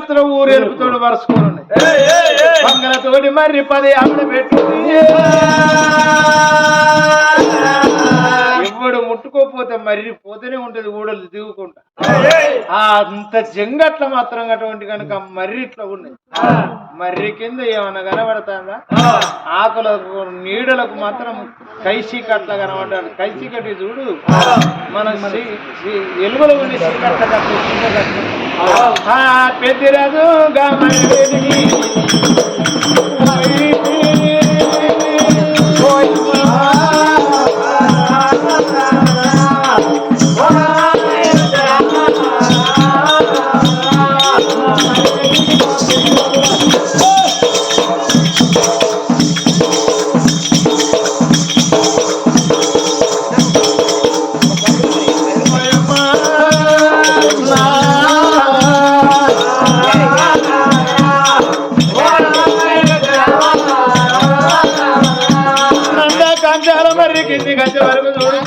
కత్తులు ఊరెలుపుతోడు వరుసుకోనున్నాయి పంగలతోటి మరి పది ఆవిడ పెట్టుకుంది. ఎవడు ముట్టుకోపోతే మర్రి పోతూనే ఉంటది ఊడలు దిగుకుంటా. ఆ అంత జంగట్ల మాత్రం అటువంటి కనుక మర్రి ఇట్లా ఉన్నాయి. మర్రి కింద ఏమన్నా కనబడతాందా? ఆకులకు నీడలకు మాత్రం కైసి కట్ల కనబడ్డాడు. కైసి కట్టి చూడు. మన ఎలుగులు ఉండి సీకట్ల కట్ల కింద కట్ల. గమని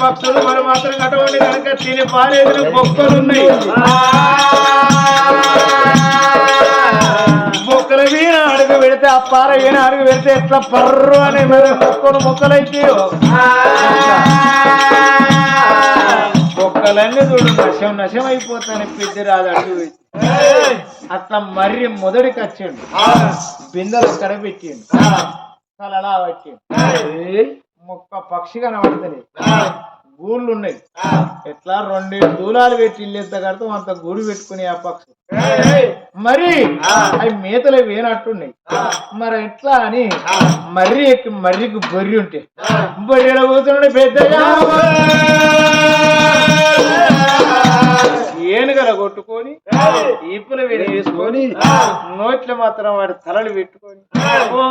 భక్తులు మరి మాత్రం కట్టవండి కనుక తిని పారేదిన బొక్కలు ఉన్నాయి. మొక్కలు మీద అడుగు పెడితే ఆ పార మీద అడుగు పెడితే ఎట్లా పర్రు అనే మరి మొక్కలు మొక్కలైతే మొక్కలన్నీ చూడు నశం నశం అయిపోతాను పెద్ద రాదు అడుగు అట్లా మర్రి మొదటికి వచ్చిండు బిందెలు కడపెట్టిండు తలలా మొక్క పక్షి కనబడుతుంది గూళ్ళు ఉన్నాయి ఎట్లా రెండు దూలాలు పెట్టి ఇల్లు ఎంత కడతాం అంత గూడు పెట్టుకుని ఆ పక్షి. మరి అవి మేతలు వేనట్టున్నాయి. మరి ఎట్లా అని మర్రి ఎక్కి మర్రికి బొర్రి ఉంటే. బొర్రెలో కూర్చున్నాడు పెద్దగా ఏనుగల కొట్టుకొని ఈపుల వేడి వేసుకొని నోట్లు మాత్రం వాడి తలలు పెట్టుకొని ఓ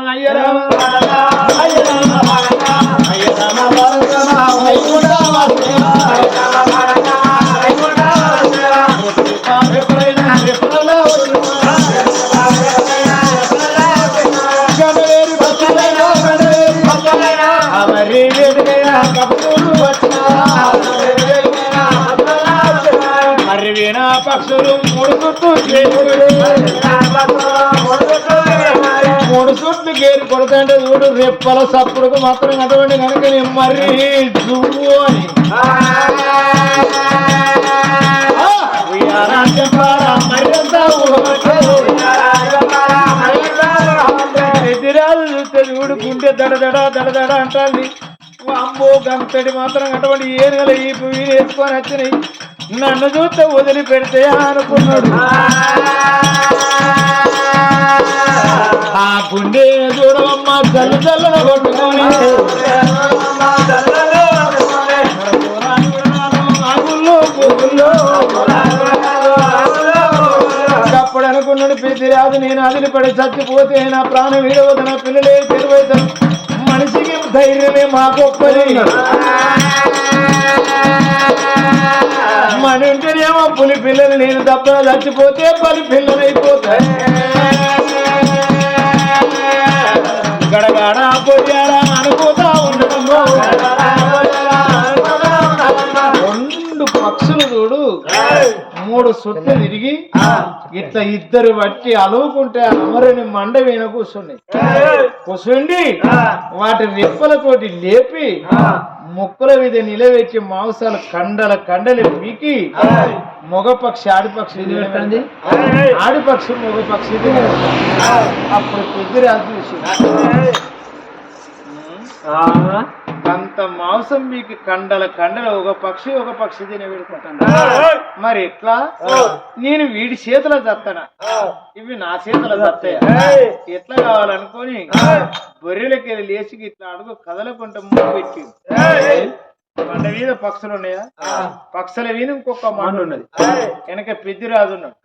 పక్షులు మూడు చుట్టూ మూడు చుట్లు గేరు కొడతాంటే చూడు రెప్పల సప్పుడుకు మాత్రం అటువంటి కనుక నేను మరి జువ్వు అని ఎదిరాలు చూస్తే చూడు గుండె దడదడ దడదడ దడ దడ అంటాంది. అమ్మో గంతడి మాత్రం అటువంటి ఏనుగల ఈ వీరు వేసుకొని వచ్చినాయి. నన్ను చూస్తే వదిలి పెడితే అనుకున్నాడు ఆ గుండె చూడమ్మ జల్లు జల్లున కొట్టుకొని. అప్పుడు అనుకున్నాడు పెద్దిరాజు నేను అదిలిపడి చచ్చిపోతే నా ప్రాణం వీడవద్దు నా పిల్లలే తెలివైతాను మనిషికి ధైర్యమే మా గొప్పది. మన ఉంటేనేమో పులి పిల్లలు నేను దప్పన చచ్చిపోతే పలి పిల్లలు అయిపోతాయి గడగడ పొయ్యారా అనుకోతా ఉండడము మూడు సుట్లు తిరిగి ఇట్లా ఇద్దరు బట్టి అలువుకుంటే అమరుని మండ వీణ కూర్చుంది. కూర్చుండి వాటి రెప్పలతోటి లేపి ముక్కుల మీద నిలబెట్టి మాంసాలు కండల కండలు పీకి మగపక్షి ఆడిపక్షి ఇది పెట్టండి ఆడిపక్షి మగపక్షి ఇది పెట్టండి. అప్పుడు పెద్దరాజు చూసి. అంత మాంసం మీకు కండల కండల ఒక పక్షి ఒక పక్షి తినే పెడుకుంటాను మరి ఎట్లా? నేను వీడి చేతుల చత్తనా ఇవి నా చేతుల చత్తయా ఎట్లా కావాలనుకొని బొర్రెలకి వెళ్ళి లేచి ఇట్లా అడుగు కదలకుంట ముందు పెట్టి. బండ మీద పక్షులు ఉన్నాయా? పక్షుల మీద ఇంకొక మండ ఉన్నది. వెనక పెద్దిరాజు ఉన్నాడు!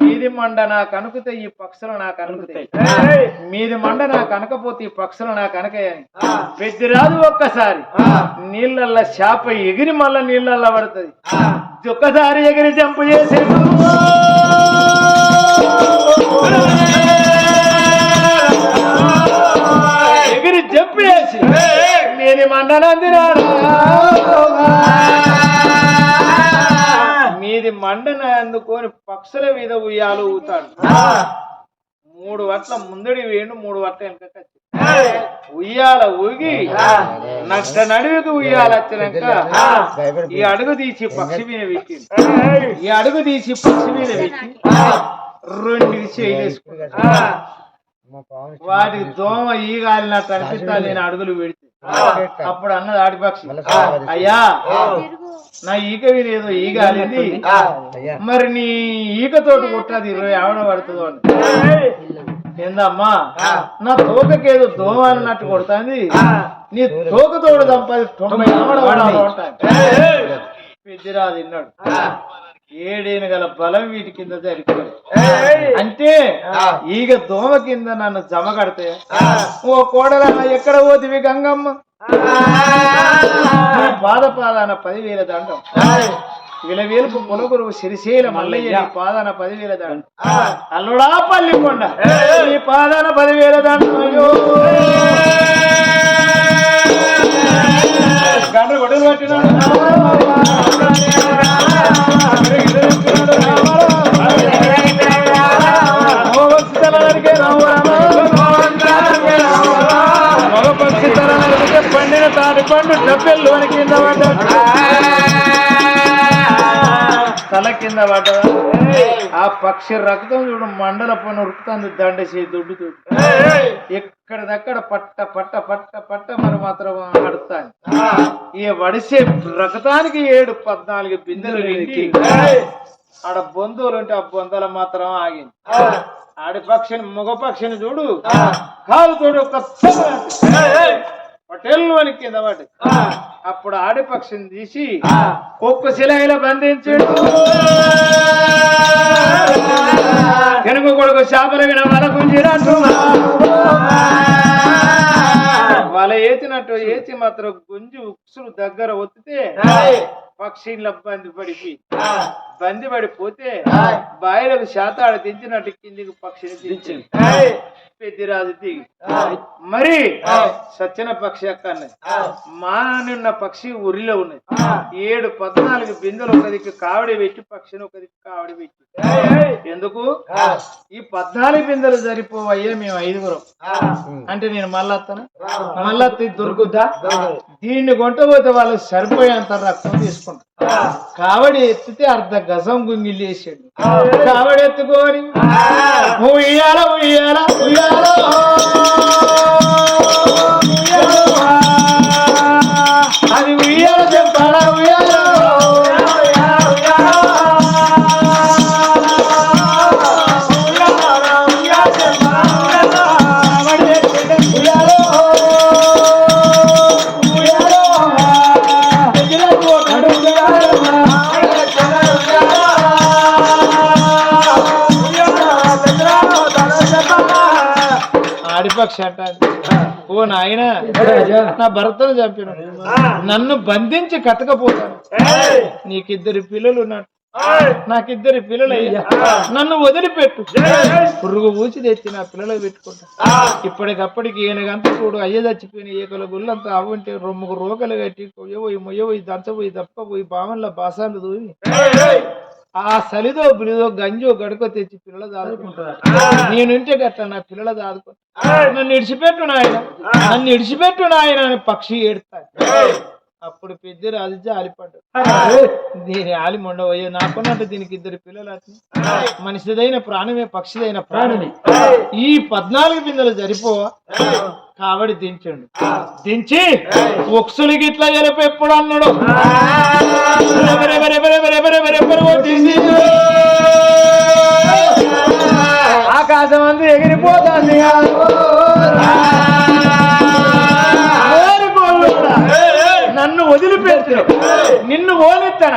మీది మండ నాకు అనుకుతే ఈ పక్షులు నాకు అనుకుతాయి మీది మండ నాకు అనకపోతే ఈ పక్షులు నాకు అనకయని పెద్దిరాజు ఒక్కసారి నీళ్ళల్లో చేప ఎగిరి మళ్ళా నీళ్ళల్లో పడుతుంది. ఒక్కసారి ఎగిరి జంపు చేసి. ఎగిరి జంపు చేసి. మీది మండనందినాడు మీది మండన అందుకొని పక్షుల మీద ఉయ్యాలు ఊతాడు. మూడు వట్ల ముందడి వేణు మూడు వట్ల వెనక ఉయ్యాల ఊగి నట్ట నడువుకి ఉయ్యాల వచ్చినాక ఈ అడుగు తీసి పక్షి మీద పెట్టింది ఈ అడుగు తీసి పక్షి మీద పెట్టి. రెండు చేయలేసుకున్నాడు వాటికి దోమ ఈ గాలినట్టు అనిపిస్తా నేను అడుగులు పెడితే అప్పుడు అన్నది ఆడిపక్షి అయ్యా నా ఈక వినేదో ఈ గాలింది మరి నీ ఈకతోటి కొట్టది ఇరవై ఆవిడ పడుతుందో ఏందమ్మా? నా తోకకేదో దోమ అన్నట్టు కొడుతుంది. నీ తోకతోడు దంపది తొంభై ఆవిడ పడాలి పెద్దిరాదు విన్నాడు ఏడేను గల బలం వీటి కింద జరిపోయి అంటే ఈగ దోమ కింద నన్ను జమ కడితే ఓ కోడల ఎక్కడ పోతివి గంగమ్మ? పాద పాదాన పదివేల దండం. విలవేలుపు పొలగురువు సిరిశీల మల్లయ్య నీ పాదాన పదివేల దండం. అల్లుడా పల్లి కొండ నీ పాదాన పదివేల దండం అయ్యో. గంట గొడవలు పట్టినాడు పండు కింద పడ్డా. తల కింద పడ్డదా ఆ పక్షి రక్తం చూడు మండల పని ఉరుకుతుంది దండసి దుడ్డు ఎక్కడిదక్కడ పట్ట పట్ట పట్ట పట్ట మరి మాత్రం ఆడుతాను ఈ వడిసే రక్తానికి ఏడు పద్నాలుగు బిందెలు ఆడ బొందువులు ఉంటే ఆ బొందల మాత్రం ఆగింది. ఆడి పక్షిని మగ పక్షిని చూడు. కాలు తోడు ఒక అని కింద పడి అప్పుడు ఆడి పక్షిని తీసి ఒక్క శిలాయిలో బంధించాడు. వెనుక కొడుకు చేపల విన వల గుంజినట్టు వల ఏచినట్టు ఏచి మాత్రం గుంజి ఉక్సులు దగ్గర ఒత్తితే పక్షిల బంది పడిపోయి. బంది పడిపోతే బాయిలకు శాతాడు దించినట్టు కిందికి పక్షిని దించింది పెద్దిరాజు దిగి. మరి సచ్చిన పక్షి అక్కడనే మానున్న పక్షి ఉరిలో ఉన్నది. ఏడు పద్నాలుగు బిందెలు ఒక దిక్కు కావడి పెట్టి పక్షిని ఒక దిక్కు కావడి పెట్టి. ఎందుకు? ఈ పద్నాలుగు బిందెలు సరిపోవయ్యా మేము ఐదుగురం. అంటే నేను మళ్ళా మళ్ళా దొరుకుద్దా? దీన్ని కొంటపోతే వాళ్ళు సరిపోయేంత రక్తం తీసుకుంటారు. కావడి ఎత్తితే అర్ధ గజం గుంగిల్ వేసాడు కావడి ఎత్తుకొని? ఉయ్యాల ఉయ్యాల ఉయ్యాల. అంటాడు ఓ నాయన నా భర్తను చంపిన నన్ను బంధించి కట్టకపోతాను. నీకిద్దరు పిల్లలు ఉన్నట్టు నాకిద్దరు పిల్లలు అయ్యా. నన్ను వదిలిపెట్టు. పురుగు పూచి తెచ్చి నా పిల్లలు పెట్టుకుంటా. ఇప్పటికప్పటికి ఏనుగంతా చూడు అయ్య చచ్చిపోయిన ఏకల గుళ్ళంతా అవ్వంటే రొమ్ముకు రోకలు కట్టి కొయ్యబోయి మొయ్యబోయి దంచబోయి దప్పబోయి బామన్ల బాసాలు దూవి ఆ సలిదో బిలిదో గంజో గడుకో తెచ్చి పిల్లలు దాదుకుంటారు నేనుంటే గట్ల నా పిల్లలు దాదుకుంటా నన్ను ఇడిచిపెట్టు నాయన. నన్ను ఇడిచిపెట్టు నాయన అని పక్షి ఏడుతాడు అప్పుడు పెద్ద రాజు జాలిపడ్డు దీని ఆలి మొండవయ్యో నాకున్నట్టు దీనికి ఇద్దరు పిల్లలు మనిషిదైన ప్రాణమే పక్షిదైన ప్రాణమే. ఈ పద్నాలుగు బిందెలు సరిపో కాబట్టి దించండు. దించి ఒక్సులకి ఇట్లా ఎరపు ఎప్పుడు అన్నాడు? ఆకాశం అంతా ఎగిరిపోతాను నిన్ను ఓనెత్తన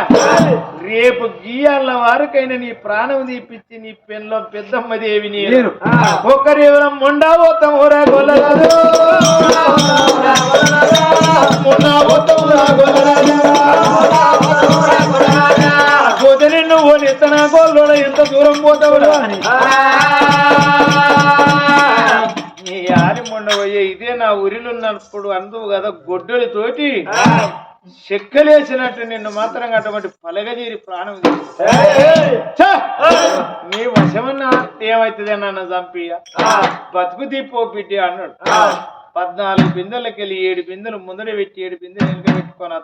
రేపు గీయాల వారికైనా నీ ప్రాణం తీపిచ్చి నీ పెళ్ళం పెద్దమ్మ దేవి నేను ఒకరెవరం మొండా పోతాం ఊరా గొల్లరాదు పోతాం ఊరా గొల్లరాజు. పోతే నిన్ను ఓనెత్తన గోల్లోడ ఎంత దూరం పోతావు అని. నీ ఆరి మొండవయ్య ఇదే నా ఉరిలున్నప్పుడు అందువు కదా గొడ్డలి తోటి. చెక్కలేసినట్టు నిన్ను మాత్రం అటువంటి పలగజీరి ప్రాణం! నీ వశమన్నా ఏమైతుంది నన్ను చంపియ బతుకు తీపో బిడ్డి అన్నాడు. పద్నాలుగు బిందెలకి వెళ్ళి ఏడు బిందెలు ముందర పెట్టి ఏడు బిందెలు వెనుక పెట్టుకొని.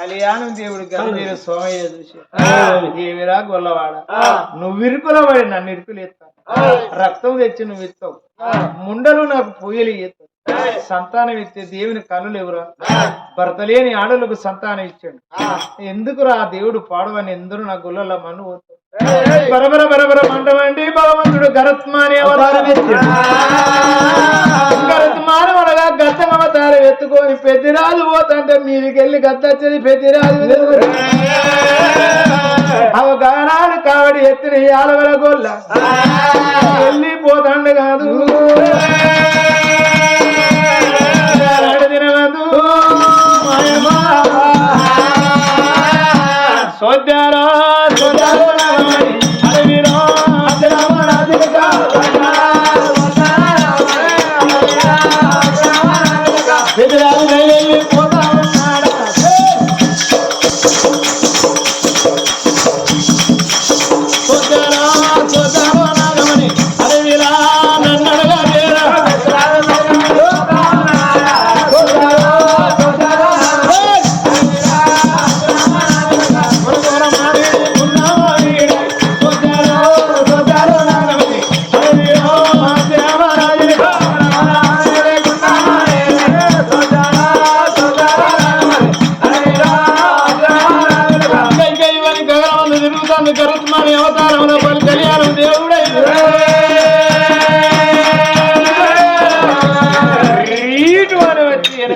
కళ్యాణం దేవుడు గంభీర సోమయ్య చూసి ఏమిరా గొల్లవాడ? నువ్వు ఇరుకుల పడి నన్ను ఇరుకులు ఎత్తావు. రక్తం తెచ్చి నువ్వు ఇస్తావు ముండలు నాకు పూయలు ఎత్తావు. సంతానం ఇస్తే దేవుని కనులు ఎవరా? భర్త లేని ఆడలకు సంతానం ఇచ్చాడు. ఎందుకురా ఆ దేవుడు పాడవని ఎందరూ నా గుళ్ళలో మన్ను పోతావు బరబర బరబర మండవండి భగవంతుడు గరత్మాని అవతారం గరత్మానం అనగా గద్దం అవతారం ఎత్తుకొని పెద్దిరాజు పోతంటే గద్ద వచ్చేది పెద్దిరాజు అవగానాడు కావడి ఎత్తిన ఆలవల గొల్ల వెళ్ళిపోతాండు కాదు.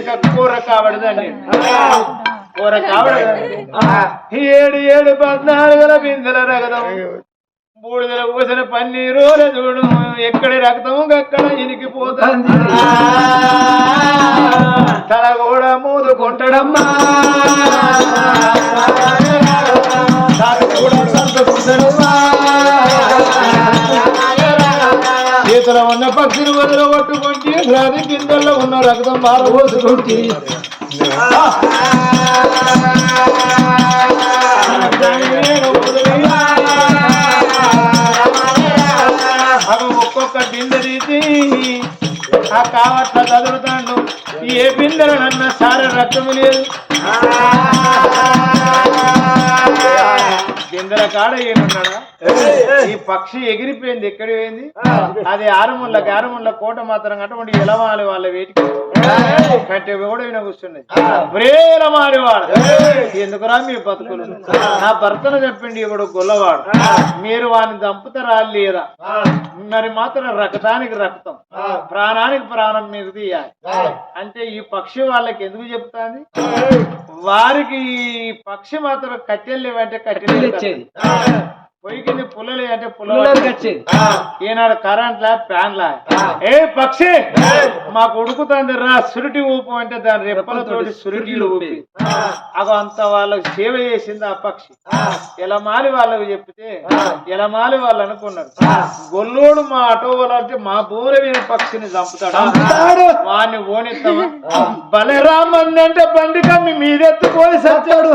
కూర కావడదండి. కూర కావడదండి. ఏడు ఏడు పద్నాలుగుల బిందెల రగదం బూడిదల పోసిన పన్నీరు చూడు. ఎక్కడి రక్తము అక్కడ ఇనికిపోతుంది. తల కూడా మూదు కొట్టడమ్మా. కూడా సంతకుంటాడమ్మా చేతుల ఉన్న పక్షిని వదిలి కొట్టుకుంటే రాది కిందల్లో ఉన్న రక్తం మారబోసుకుంటే అవి ఒక్కొక్క బిందె తీసి ఆ కావట్ల చదువుతాడు. ఏ బిందెలు నన్న సార రక్తము లేదు. బిందెల కాడ ఏమన్నాడా ఈ పక్షి ఎగిరిపోయింది ఎక్కడి పోయింది? అది ఆరుముళ్ళకి ఆరుముళ్ళ కోట మాత్రం అటువంటి ఎలవాలి వాళ్ళ వేటికి కట్టె కూడా విన కూర్చున్నది బ్రేలమారి వాడు ఎందుకురా మీ బతుకులు? నా భర్తను చెప్పిండి ఇప్పుడు గొల్లవాడు. మీరు వాడిని చంపుతారా లేదా మరి మాత్రం రక్తానికి రక్తం. ప్రాణానికి ప్రాణం మీరు తీయాలి. అంటే ఈ పక్షి వాళ్ళకి ఎందుకు చెప్తాంది? వారికి ఈ పక్షి మాత్రం కట్టెలు లేవంటే కట్టెలు ఇచ్చేది పొయ్యి కింద పుల్లలు అంటే పుల్లలు. వచ్చేది ఈనాడు కరెంట్ లా ఫ్యాన్ లా ఏ పక్షి? మాకు ఉడుకుతుంది రా సురుటి ఊపు అంటే దాని రెప్పలతోటి సురుటీలు ఊపి అగో అంత వాళ్ళకి సేవ చేసింది ఆ పక్షి. ఎలమాలి వాళ్ళకి చెప్తే ఎలమాలి వాళ్ళు అనుకున్నారు. గొల్లోడు మా ఆటో అంటే మా బోరమైన పక్షిని చంపుతాడు? వాడిని ఓనిస్తామా బలరామన్ అంటే బండి కమ్మి మీదెత్తుకొని సచ్చాడు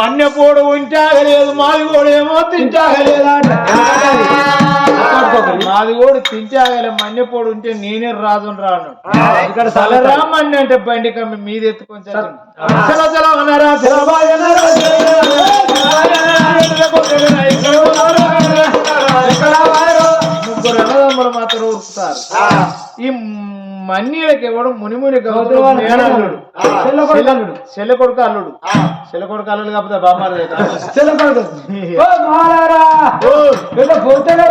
మన్నెపోడు ఉంచాగలేదు మాది కూడా ఏమో తింటాగలేదంట మాది కూడా తింటాగలే మన్నెపోడు ఉంటే నేనే రాజు రాను ఇక్కడ సలరామన్ని అంటే బండి కమ్మి మీద ఎత్తుకొని. చల చల అనరా ముగ్గురు అన్నదమ్ములు మాత్రం ఉరుకుతారు. ఈ మన్నీలకి ఎవడు మునిముని చెల్లకొడుకు. చెల్ల కొడుకు అల్లుడు. చెల్ల కొడుకు అల్లుడు కాకపోతే బామ్మారు చెల్లకొడుకు. ఓ మాలారా పెద్ద పోతాడు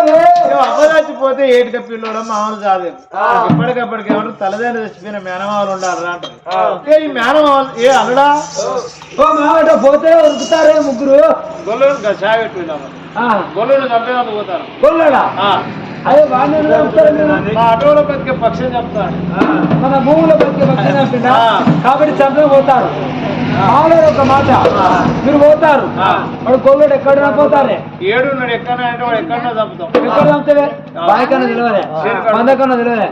అమ్మ చచ్చిపోతే ఏటిక పిల్లోడం మామూలు కాదు. ఇప్పటికప్పటికి ఎవరు తలదండ్రులు చచ్చిపోయిన మేనమావలు ఉండాలి. ఏ ఈ మేనమావలు ఏ అల్లుడా? ఓ. మామట పోతే ఉరుకుతారే ముగ్గురు. గొల్లు గొల్లును చంపేదాన్ని పోతారు. కొల్లడా ఆ, అదే వాడిని ఎందుకు చంపుతారు మీరు? మా అడవులో బతికే పక్షి చెప్తాడు మన భూమిలో బతికే ఆ. కాబట్టి చంపే పోతారు మామూలు ఒక మాట. మీరు పోతారు. వాడు కొల్లడు ఎక్కడైనా పోతారే. ఏడున్నాడు ఎక్కడ చంపుతాం. ఎక్కడ చంపుతావే బాయికన్నా చేనుకాడ. మందకన్నా తెలియలే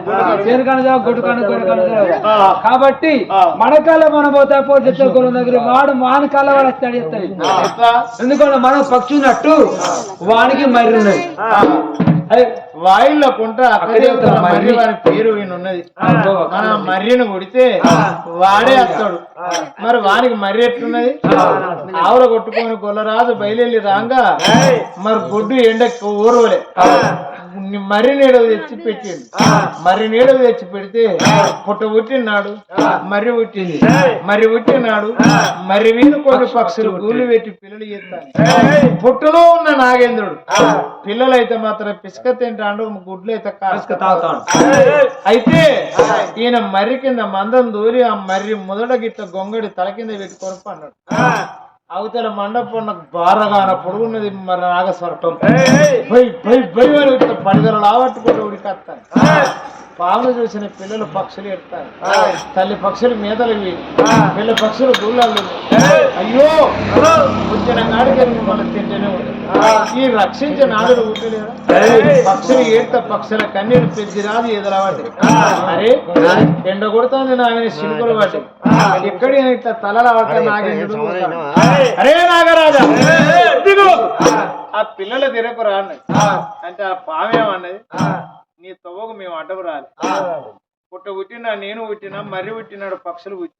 చేనుకన్నా గొడ్డు కన్నా గొడ్డు కన్నా తెలియలే ఆ. కాబట్టి. మనకాల మనం పోతే పోతే చెప్తే కొలు దగ్గర వాడు మానకాల వాడు వస్తాడు చెప్తాడు. ఎందుకంటే మనం పక్షి ఉన్నట్టు వానికి మర్రి ఉన్నది. అదే వాయిల్లో కుంట అక్కడే. మర్రి వాడి పేరు ఈయన ఉన్నది. ఆ. మన మర్రిని కొడితే వాడే వస్తాడు. మరి వానికి మర్రి ఎట్లున్నది? ఆవుల కొట్టుకొని గొల్లరాజు బయలుదేరి రాగా మరి గుడ్డు ఎండ ఊరవలే. మర్రి నీడలు తెచ్చి పెట్టిండు మర్రి నీడలు తెచ్చి పెడితే పుట్ట పుట్టినాడు మర్రి పుట్టింది. మర్రి పుట్టినాడు మర్రి మీద కొన్ని పక్షులు గూళ్ళు పెట్టి పిల్లలు చేస్తాను. పుట్టలో ఉన్న నాగేంద్రుడు. పిల్లలైతే మాత్రం పిసుక తింటాడు గుడ్లు అయితే తాగుతాడు. అయితే ఈయన మర్రి కింద మందం దూరి ఆ మర్రి మొదట గిట్ల గొంగడి తల కింద పెట్టి కొరకు అన్నాడు అవతల మండపం బారగాన పొడుగున్నది మరి నాగస్వరటం భై భై భై అని ఇట్లా పడిగలు లావట్టుకుంటూ ఉడికేస్తాను పాములు చూసిన పిల్లలు పక్షులు ఎడతారు. తల్లి పక్షులు మీదలు పిల్ల పక్షులు గుళ్ళలు అయ్యో! వచ్చిన కాడికి మిమ్మల్ని తింటూనే ఉంటుంది ఈ రక్షించే పుట్టలేదా పక్షులు ఏడ్త పక్షుల కన్నీరు పెద్ది రాదు ఎదురవాడి అరే ఎండ కొడుతుంది నాయన సినుకులు వాటి. ఎక్కడి ఇట్లా తల రావటం పోతాడు. అరే. నాగరాజా! ఆ. పిల్లల తిరగకు రాన్నది అంటే ఆ పామేమన్నది నీ తవ్వకు మేము అడ్డకు రాలి. పుట్ట పుట్టినా నేను పుట్టినా మర్రి పుట్టినాడు పక్షులు పుట్టి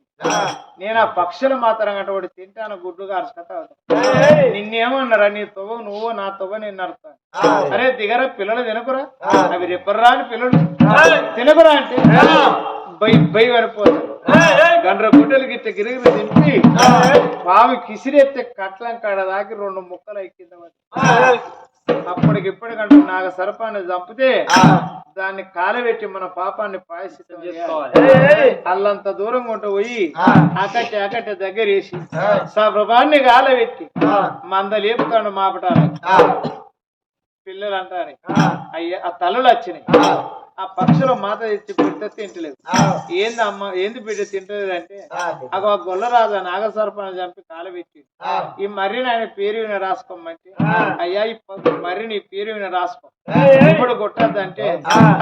నేను ఆ పక్షులు మాత్రం అంటే వాడు తింటాను గుడ్డుగా అరసకత నిన్నేమన్నారా నీ తవ్వ నువ్వు నా తవ్వ నేను నడుస్తాను అరే దిగరా పిల్లలు తినకురా. అవి రెప్పరా అని పిల్లలు. తినకురా అంటే? బై బై పడిపోతారు గండ్ర గుడ్డలు గిట్ట గిరిగిరి దింపి పాము కిసిరెత్తే కట్లం కాడ దాకి రెండు ముక్కలు ఎక్కింద అప్పటికిప్పటికంటే నాగ సర్పాన్ని చంపితే దాన్ని కాలబెట్టి మన పాపాన్ని పాయసితం చేసుకోవాలి. అల్లంత దూరం కొంటూ పోయి అకట్టి అకట్టి దగ్గర వేసి సభాన్ని కాలబెట్టి మంద లేపుతాడు మాపటాలు. పిల్లలు అంటారు అయ్యా ఆ తలలు వచ్చినాయి. ఆ పక్షుల మాత తెచ్చి పెడితే తింటలేదు. ఏంది అమ్మ ఏంది బిడ్డ తింటలేదు అంటే అగో గొల్లరాజు నాగసర్పాన్ని చంపి కాలబెట్టి ఈ మర్రిని ఆయన పేరు విన రాసుకోమంటే అయ్యా ఈ మర్రిని ఈ పేరు విన రాసుకో. ఇప్పుడు కొట్టద్దంటే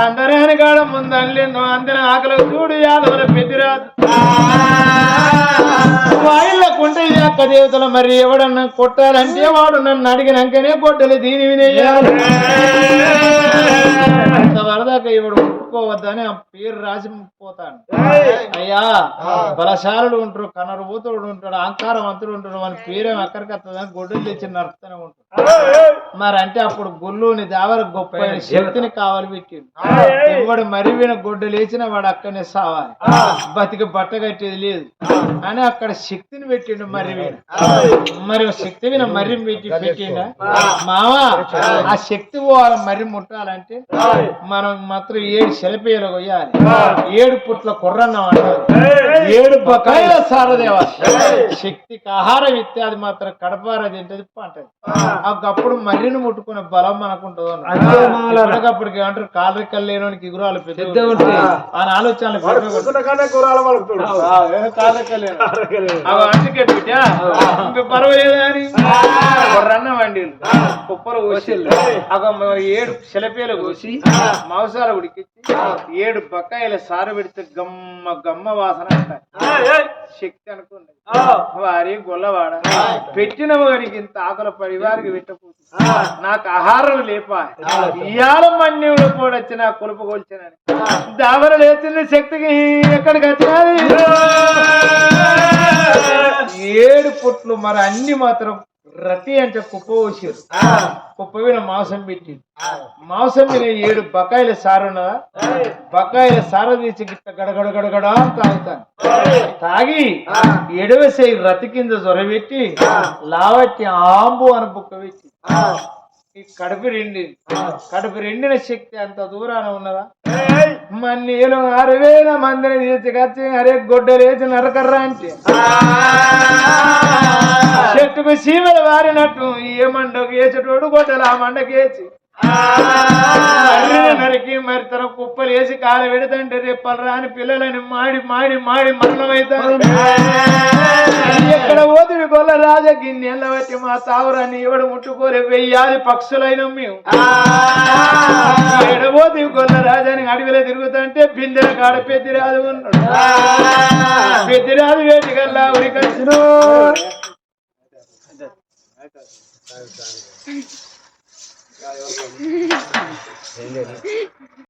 అందరాని కాడ ముందు అల్లిందో అందరి ఆకలి చూడు యాదవల పెద్దిరాదు వాయిల్లో కుంట ఈ అక్క దేవతల మరి ఎవడన్నా కొట్టాలంటే వాడు నన్ను అడిగినాకనే కొట్టలే దీని వినేయాలి వరదాకా ఇవాడు ఒప్పుకోవద్దని ఆ పేరు రాసి పోతాడు. అయ్యా బలశాలుడు ఉంటాడు కన్నరు పోతుడు ఉంటాడు అహంకారవంతుడు ఉంటాడు వాని పేరేం ఎక్కడికి వస్తుందని గొడ్డలు తెచ్చి నడుస్తూనే ఉంటాడు మరి అంటే అప్పుడు గుల్లుని దావర గొప్ప శక్తిని కావాలి పెట్టిండు. ఎవడు మరివిన గొడ్డు లేచిన వాడు అక్కడనే సావాలి. బతికి బట్ట కట్టేది లేదు. అని అక్కడ శక్తిని పెట్టిండు మర్రి మరి శక్తి మీద మర్రి పెట్టి పెట్టిండ? మావా ఆ. శక్తి పోవాలి మర్రి ముట్టాలంటే మనం మాత్రం ఏడు శిల్పేలు కొయ్యాలి. ఏడు పుట్ల కుర్రన్నం ఏడు బకాయిల సారదేవ శక్తికి ఆహారం ఇస్తే అది మాత్రం కడపార తింటది అంటది. అప్పుడు మర్రిని ముట్టుకునే బలం మనకుంటుంది. ఎప్పటికప్పటికి అంటారు కాలు రెక్కలు లేనోనికి ఎగురాలు పెద్ద. అని ఆలోచనలు అందుకే బిడ్డ ఇంక పర్వాలేదా అని? రన్న వండి కుప్పలు కోసి అగ ఏడు శిలపేలు కోసి మాంసాలు ఉడికిచ్చి ఏడు బకాయిల సార పెడితే గమ్మ గమ్మ వాసన శక్తి అనుకున్నది వారి గొల్లవాడ. పెట్టిన వారికి ఇంత ఆకలి పడి వారికి పెట్టకపోతుంది నాకు ఆహారం లేపా. ఇయాల మన్యుడు కూడా వచ్చి నా కొలుపు కొల్చానని. దావర లేచిన శక్తికి ఎక్కడికి వచ్చినది? ఏడు పుట్లు మరి అన్ని మాత్రం రతి అంటే కుప్ప పోసారు కుప్ప మీద మాంసం పెట్టి మాంసం మీద ఏడు బకాయిల సారు ఉన్నదా బకాయిల సార తీసి గిట్ట గడగడ గడగడ తాగుతాను. తాగి ఎడవసే రతి కింద జొరబెట్టి లావట్టి ఆంబు అని బుక్క పెట్టి. ఈ కడుపు రెండి కడుపు రెండిన శక్తి అంత దూరాన ఉన్నదా? మన్నేలు అరవేల మందిని తీసుకొచ్చి అరే గొడ్డలేసి నరకర్రా అంటే. మండకు వేసేటోడు గొడ్డలు ఆ మండకేసి మర్రి వేసి కాల పెడతంటే రేపలు రాని పిల్లలని మాడి మాడి మాడి మరణమైతారు. ఎక్కడ పోతుడు గొల్ల రాజా గిన్నెళ్ళ బట్టి మా తావరాన్ని ఎవడు ముట్టుకోలే వెయ్యాది పక్షులైన మేము. ఎడబోతి గొల్ల రాజాని అడవిలో తిరుగుతుంటే బిందెల కాడ పెద్దిరాజు ఉన్నాడు. పెద్దిరాజు వేటి కల్లా ఉరికొచ్చిన 全然。